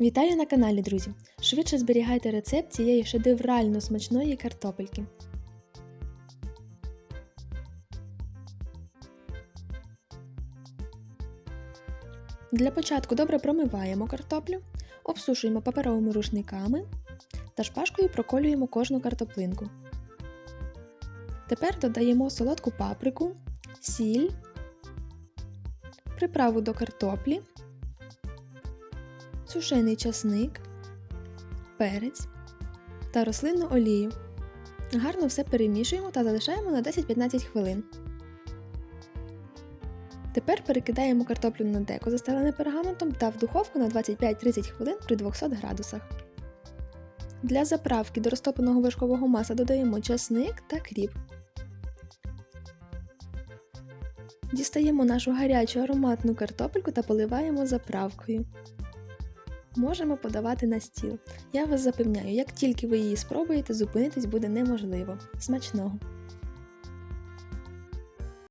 Вітаю на каналі, друзі! Швидше зберігайте рецепт цієї шедеврально смачної картопельки. Для початку добре промиваємо картоплю, обсушуємо паперовими рушниками та шпажкою проколюємо кожну картоплинку. Тепер додаємо солодку паприку, сіль, приправу до картоплі, сушений часник, перець та рослинну олію. Гарно все перемішуємо та залишаємо на 10-15 хвилин. Тепер перекидаємо картоплю на деко, застелене пергаментом та в духовку на 25-30 хвилин при 200 градусах. Для заправки до розтопленого вершкового маса додаємо часник та кріп. Дістаємо нашу гарячу ароматну картопельку та поливаємо заправкою. Можемо подавати на стіл. Я вас запевняю, як тільки ви її спробуєте, зупинитись буде неможливо. Смачного!